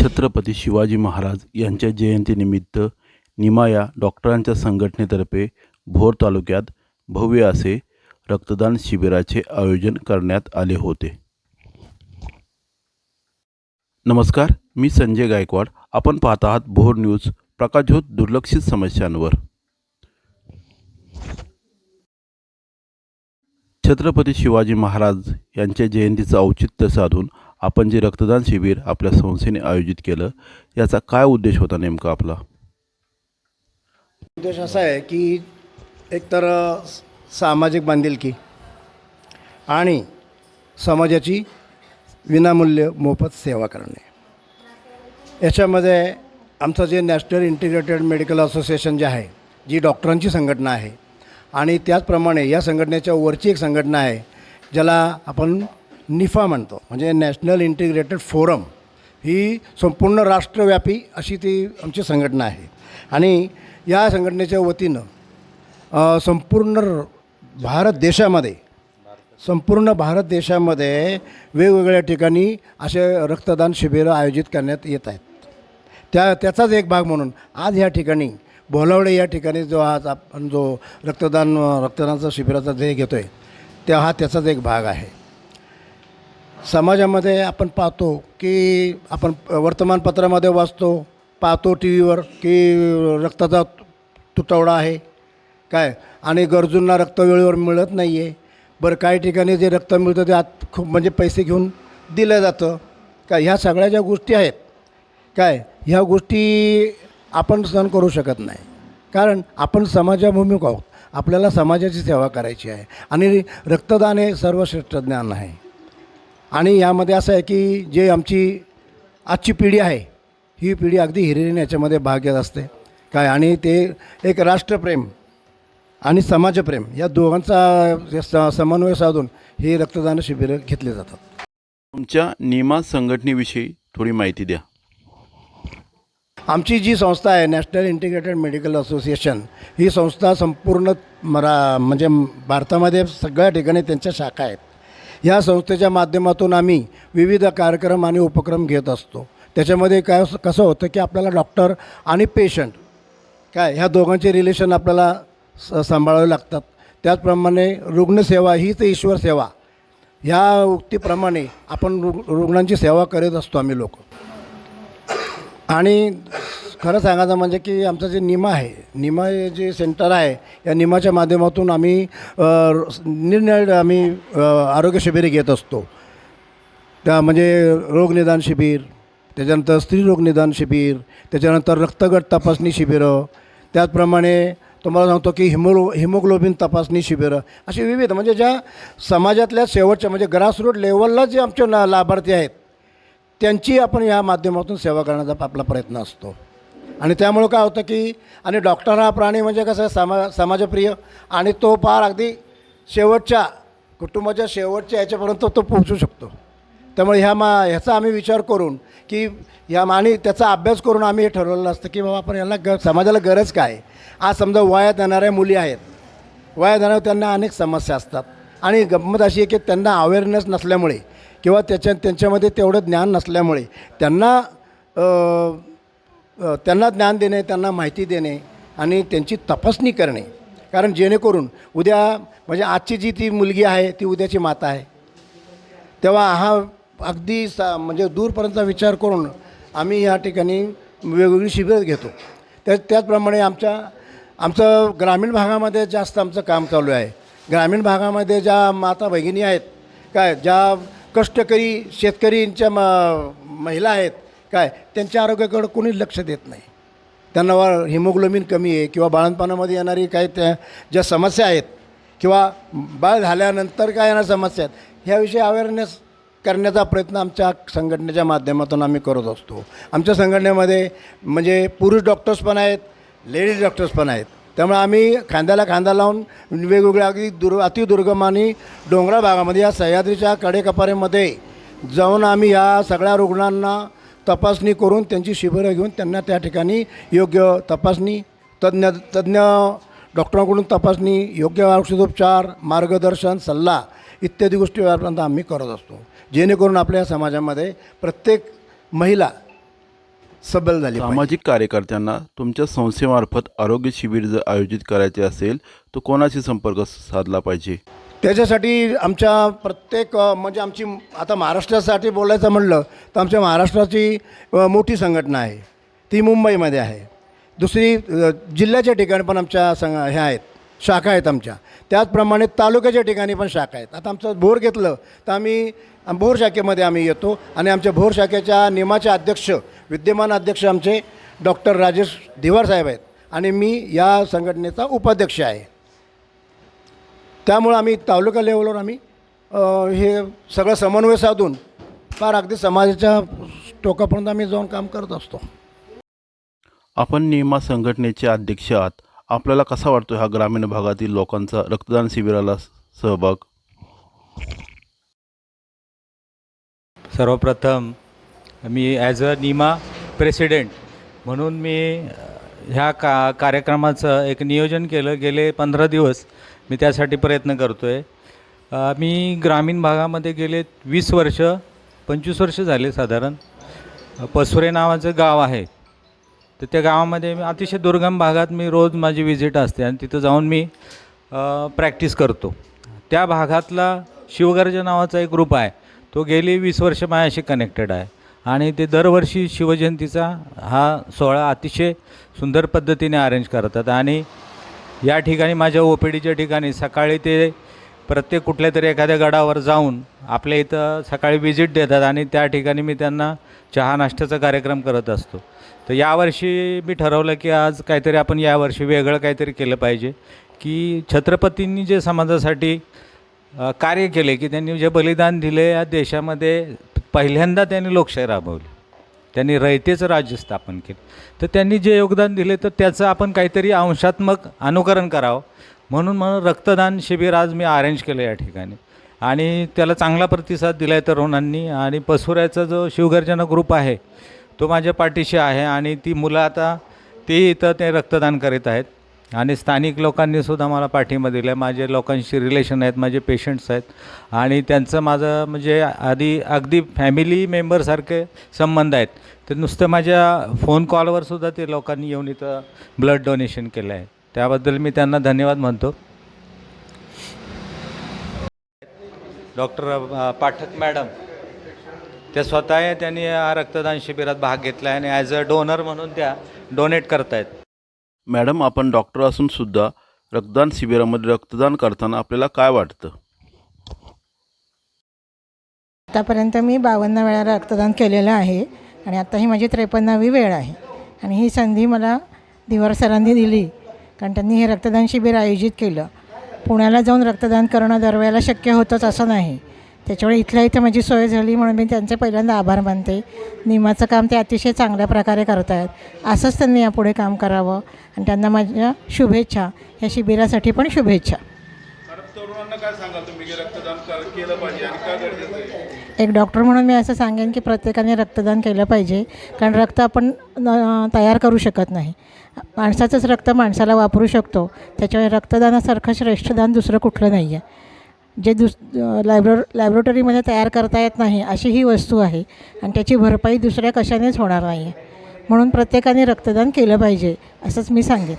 छत्रपती शिवाजी महाराज यांच्या जयंतीनिमित्त निमाया डॉक्टरांच्या संघटनेतर्फे भोर तालुक्यात भव्य असे रक्तदान शिबिराचे आयोजन करण्यात आले होते. नमस्कार मी संजय गायकवाड. आपण पाहत आहात भोर न्यूज प्रकाशोत दुर्लक्षित समस्यांवर. छत्रपती शिवाजी महाराज यांच्या जयंतीचं औचित्य साधून आपण जे रक्तदान शिबिर आपल्या संस्थेने आयोजित केलं याचा काय उद्देश होता नेमका आपला? उद्देश असा आहे की एकतर सामाजिक बांधिलकी आणि समाजाची विनामूल्य मोफत सेवा करणे. याच्यामध्ये आमचं जे नॅशनल इंटिग्रेटेड मेडिकल असोसिएशन जे आहे जी डॉक्टरांची संघटना आहे आणि त्याचप्रमाणे या संघटनेच्या वरची एक संघटना आहे ज्याला आपण निफा म्हणतो म्हणजे नॅशनल इंटिग्रेटेड फोरम ही संपूर्ण राष्ट्रव्यापी अशी ती आमची संघटना आहे. आणि या संघटनेच्या वतीनं संपूर्ण र- भारत देशामध्ये संपूर्ण भारत देशामध्ये वेगवेगळ्या ठिकाणी असे रक्तदान शिबिरं आयोजित करण्यात येत आहेत. त्या त्याचाच एक भाग म्हणून आज ह्या ठिकाणी बोलावडे या ठिकाणी जो आज आपण जो रक्तदान रक्तदानाचा शिबिराचा जे घेतो आहे त्या हा त्याचाच एक भाग आहे. समाजामध्ये आपण पाहतो की आपण वर्तमानपत्रामध्ये वाचतो पाहतो टी व्हीवर की रक्ताचा तुटवडा आहे. काय? आणि गरजूंना रक्त वेळेवर मिळत नाही आहे बरं काही ठिकाणी जे रक्त मिळतं ते आत खूप म्हणजे पैसे घेऊन दिलं जातं. काय? ह्या सगळ्या ज्या गोष्टी आहेत काय? ह्या गोष्टी आपण सहन करू शकत नाही. कारण आपण समाजाभिमुख आहोत. आपल्याला समाजाची सेवा करायची आहे. आणि रक्तदान हे सर्वश्रेष्ठ ज्ञान आहे. आणि यामध्ये असं आहे की जे आमची आजची पिढी आहे ही पिढी अगदी हिरिरीने याच्यामध्ये भाग घेत असते. काय? आणि ते एक राष्ट्रप्रेम आणि समाजप्रेम या दोघांचा समन्वय साधून हे रक्तदान शिबिरं घेतली जातात. तुमच्या निमा संघटनेविषयी थोडी माहिती द्या. आमची जी संस्था आहे नॅशनल इंटिग्रेटेड मेडिकल असोसिएशन ही संस्था संपूर्ण मरा म्हणजे भारतामध्ये सगळ्या ठिकाणी त्यांच्या शाखा आहेत. या संस्थेच्या माध्यमातून आम्ही विविध कार्यक्रम आणि उपक्रम घेत असतो. त्याच्यामध्ये काय कसं होतं की आपल्याला डॉक्टर आणि पेशंट काय ह्या दोघांचे रिलेशन आपल्याला स सांभाळावे लागतात. त्याचप्रमाणे रुग्णसेवा हीच ईश्वर सेवा. ह्या उक्तीप्रमाणे आपण रुग रुग्णांची सेवा करीत असतो आम्ही लोक. आणि खरं सांगायचं म्हणजे की आमचं जे निमा आहे निमा हे जे सेंटर आहे या निमाच्या माध्यमातून आम्ही अ, आम्ही आरोग्य शिबिरे घेत असतो. त्या म्हणजे रोगनिदान शिबिर त्याच्यानंतर स्त्रीरोगनिदान शिबिर त्याच्यानंतर रक्तगट तपासणी शिबिरं त्याचप्रमाणे तुम्हाला सांगतो की हिमो हिमोग्लोबिन तपासणी शिबिरं अशी विविध म्हणजे ज्या समाजातल्या शेवटच्या म्हणजे ग्रासरूट लेवलला जे आमचे ना लाभार्थी आहेत त्यांची आपण या माध्यमातून सेवा करण्याचा आपला प्रयत्न असतो. आणि त्यामुळं काय होतं की आणि डॉक्टर हा प्राणी म्हणजे कसं आहे, समा समाजप्रिय. आणि तो पार अगदी शेवटच्या कुटुंबाच्या शेवटच्या याच्यापर्यंत तो पोहोचू शकतो. त्यामुळे ह्या मा ह्याचा आम्ही विचार करून की या आणि त्याचा अभ्यास करून आम्ही हे ठरवलेलं असतं की बाबा आपण याला ग समाजाला गरज काय? आहे? आज समजा वयात येणाऱ्या मुली आहेत. वयात येणाऱ्या त्यांना अनेक समस्या असतात. आणि गंमत अशी आहे की त्यांना अवेअरनेस नसल्यामुळे किंवा त्याच्या त्यांच्यामध्ये तेवढं ज्ञान नसल्यामुळे त्यांना त्यांना ज्ञान देणे त्यांना माहिती देणे आणि त्यांची तपासणी करणे. कारण जेणेकरून उद्या म्हणजे आजची जी ती मुलगी आहे ती उद्याची माता आहे. तेव्हा हा अगदी सा म्हणजे दूरपर्यंत विचार करून आम्ही या ठिकाणी वेगवेगळी शिबिरं घेतो. त्या त्याचप्रमाणे आमच्या आमचं ग्रामीण भागामध्ये जास्त आमचं काम चालू आहे. ग्रामीण भागामध्ये ज्या माता भगिनी आहेत काय ज्या कष्टकरी शेतकरींच्या म महिला आहेत काय त्यांच्या आरोग्याकडं कोणी लक्ष देत नाही. त्यांना हिमोग्लोबिन कमी आहे किंवा बाळणपणामध्ये येणारी काही त्या ज्या समस्या आहेत किंवा बाळ झाल्यानंतर काय येणार समस्या आहेत ह्याविषयी अवेअरनेस करण्याचा प्रयत्न आमच्या संघटनेच्या माध्यमातून आम्ही करत असतो. आमच्या संघटनेमध्ये म्हणजे पुरुष डॉक्टर्स पण आहेत लेडीज डॉक्टर्स पण आहेत. त्यामुळे आम्ही खांद्याला खांदा लावून वेगवेगळ्या अगदी दुर् अतिदुर्गम आणि डोंगराळ भागामध्ये या सह्याद्रीच्या कडेकपारीमध्ये जाऊन आम्ही या सगळ्या रुग्णांना तपासणी करून त्यांची शिबिरं घेऊन त्यांना त्या ठिकाणी योग्य तपासणी तज्ज्ञ तज्ज्ञ डॉक्टरांकडून तपासणी योग्य औषधोपचार मार्गदर्शन सल्ला इत्यादी गोष्टी आम्ही करत असतो. जेणेकरून आपल्या समाजामध्ये प्रत्येक महिला सबल झाली. सामाजिक कार्यकर्त्यांना तुमच्या संस्थेमार्फत आरोग्य शिबिर जर आयोजित करायचे असेल तर कोणाशी संपर्क साधला पाहिजे? त्याच्यासाठी आमच्या प्रत्येक म्हणजे आमची आता महाराष्ट्रासाठी बोलायचं म्हणलं तर आमच्या महाराष्ट्राची मोठी संघटना आहे. ती मुंबईमध्ये आहे. दुसरी जिल्ह्याच्या ठिकाणी पण आमच्या संघ ह्या आहेत शाखा आहेत आमच्या. त्याचप्रमाणे तालुक्याच्या ठिकाणी पण शाखा आहेत. आता आमचं भोर घेतलं तर आम्ही भोर शाखेमध्ये आम्ही येतो आणि आमच्या भोर शाखेच्या नियमाचे अध्यक्ष विद्यमान अध्यक्ष आमचे डॉक्टर राजेश धिवार साहेब आहेत आणि मी या संघटनेचा उपाध्यक्ष आहे. त्यामुळं आम्ही तालुका लेवलवर आम्ही हे सगळं समन्वय साधून फार अगदी समाजाच्या टोकापर्यंत आम्ही जाऊन काम करत असतो. आपण नियमा संघटनेचे अध्यक्ष आहात. आपल्याला कसा वाटतो ह्या ग्रामीण भागातील लोकांचा रक्तदान शिबिराला सहभाग? सर्वप्रथम मी ॲज अ निमा प्रेसिडेंट म्हणून मी ह्या का कार्यक्रमाचं एक नियोजन केलं. गेले पंधरा दिवस मी त्यासाठी प्रयत्न करतो आहे मी ग्रामीण भागामध्ये गेले वीस वर्ष पंचवीस वर्ष झाले साधारण. पसुरे नावाचं गाव आहे. तर त्या गावामध्ये मी अतिशय दुर्गम भागात मी रोज माझी विजिट असते आणि तिथं जाऊन मी प्रॅक्टिस करतो. त्या भागातला शिवगर्ज नावाचा एक ग्रुप आहे. तो गेली वीस वर्ष माझ्याशी कनेक्टेड आहे. आणि ते दरवर्षी शिवजयंतीचा हा सोहळा अतिशय सुंदर पद्धतीने अरेंज करतात. आणि या ठिकाणी माझ्या ओ पी डीच्या ठिकाणी सकाळी ते प्रत्येक कुठल्या तरी एखाद्या गडावर जाऊन आपल्या इथं सकाळी विजिट देतात आणि त्या ठिकाणी मी त्यांना चहा नाश्त्याचा कार्यक्रम करत असतो. तर यावर्षी मी ठरवलं की आज काहीतरी आपण यावर्षी वेगळं काहीतरी केलं पाहिजे की छत्रपतींनी जे समाजासाठी कार्य केले की त्यांनी जे बलिदान दिले या देशामध्ये पहिल्यांदा त्यांनी लोकशाही राबवली. त्यांनी रयतेचं राज्य स्थापन केलं. तर त्यांनी जे योगदान दिले तर त्याचं आपण काहीतरी अंशात्मक अनुकरण करावं. म्हणून म्हणून रक्तदान शिबिर आज मी अरेंज केलं या ठिकाणी. आणि त्याला चांगला प्रतिसाद दिला आहे तरुणांनी. आणि पसुऱ्याचा जो शिवगर्जना ग्रुप आहे तो माझ्या पाठीशी आहे. आणि ती मुलं आता ते इथं ते रक्तदान करीत आहेत. आणि स्थानिक लोकांनी सुद्धा मला पाठिंबा दिला आहे माझे लोकांशी रिलेशन आहेत माझे पेशंट्स आहेत. आणि त्यांचं माझं म्हणजे आधी अगदी फॅमिली मेंबरसारखे संबंध आहेत. तर नुसतं माझ्या फोन कॉलवर सुद्धा ते लोकांनी येऊन इथं ब्लड डोनेशन केलं आहे त्याबद्दल मी त्यांना धन्यवाद म्हणतो. डॉक्टर पाठक मॅडम त्या स्वतः त्यांनी रक्तदान शिबिरात भाग घेतला आहे आणि ॲज अ डोनर म्हणून त्या डोनेट करतायत. मॅडम आपण डॉक्टर असून सुद्धा रक्तदान शिबिरामध्ये रक्तदान करताना आपल्याला काय वाटतं? आतापर्यंत मी बावन्न वेळा रक्तदान केलेलं आहे आणि आता ही माझी त्रेपन्नावी वेळ आहे. आणि ही संधी मला दिवार सरांनी दिली कारण त्यांनी हे रक्तदान शिबिर आयोजित केलं. पुण्याला जाऊन रक्तदान करणं दरवेळेला शक्य होतंच असं नाही. त्याच्यामुळे इथल्या इथं माझी सोय झाली म्हणून मी त्यांचे पहिल्यांदा आभार मानते. निमाचं काम ते अतिशय चांगल्या प्रकारे करत आहेत असंच त्यांनी यापुढे काम करावं. आणि त्यांना माझ्या शुभेच्छा. या शिबिरासाठी पण शुभेच्छा. एक डॉक्टर म्हणून मी असं सांगेन की प्रत्येकाने रक्तदान केलं पाहिजे. कारण रक्त आपण तयार करू शकत नाही. माणसाचंच रक्त माणसाला वापरू शकतो. त्याच्यामुळे रक्तदानासारखं श्रेष्ठदान दुसरं कुठलं नाही आहे जे दुस लॅब्रो लॅबोरेटरीमध्ये तयार करता येत नाही अशी ही वस्तू आहे. आणि त्याची भरपाई दुसऱ्या कशानेच होणार नाही आहे म्हणून प्रत्येकाने रक्तदान केलं पाहिजे असंच मी सांगेन.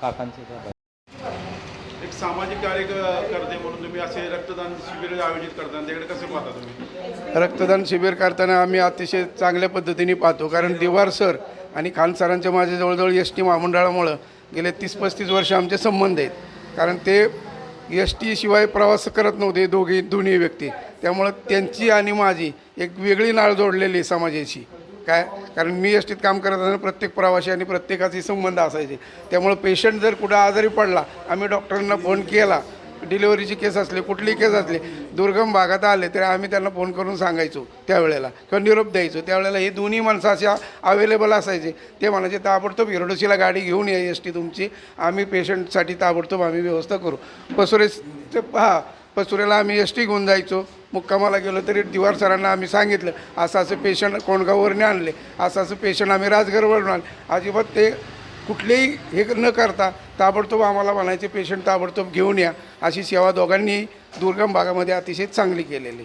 काकांचं एक सामाजिक कार्यकर्ते म्हणून तुम्ही असे रक्तदान शिबिर आयोजित करता त्याकडे कसं पाहता तुम्ही? रक्तदान शिबिर करताना आम्ही अतिशय चांगल्या पद्धतीने पाहतो. कारण दिवार सर आणि खान सरांच्या माझे जवळजवळ एस टी महामंडळामुळं गेले तीस पस्तीस वर्ष आमचे संबंध आहेत. कारण ते एस टी शिवाय प्रवास करत नव्हते दोघे दोन्ही व्यक्ती. त्यामुळं त्यांची आणि माझी एक वेगळी नाळ जोडलेली आहे समाजाची काय? कारण मी एस टीत काम करत असताना प्रत्येक प्रवासी आणि प्रत्येकाशी संबंध असायचे. त्यामुळं पेशंट जर कुठं आजारी पडला आम्ही डॉक्टरांना फोन केला डिलिव्हरीची केस असली कुठली केस असली दुर्गम भागात आले तर आम्ही त्यांना फोन करून सांगायचो त्यावेळेला. किंवा निरोप द्यायचो. त्यावेळेला हे दोन्ही माणसं अशा अवेलेबल असायचे. ते म्हणायचे ताबडतोब हिरडोशीला गाडी घेऊन या एस टी तुमची. आम्ही पेशंटसाठी ताबडतोब आम्ही व्यवस्था करू. पसुरेचे पहा पसुरेला आम्ही एस टी घेऊन जायचो. मुक्कामाला गेलो तरी दिवार सरांना आम्ही सांगितलं असं असं पेशंट कोणगाववरने आणले असं असं पेशंट आम्ही राजगरवरून आणले. अजिबात ते कुठलेही हे न करता ताबडतोब आम्हाला म्हणायचे पेशंट ताबडतोब घेऊन या. अशी सेवा दोघांनी दुर्गम भागामध्ये अतिशय चांगली केलेली.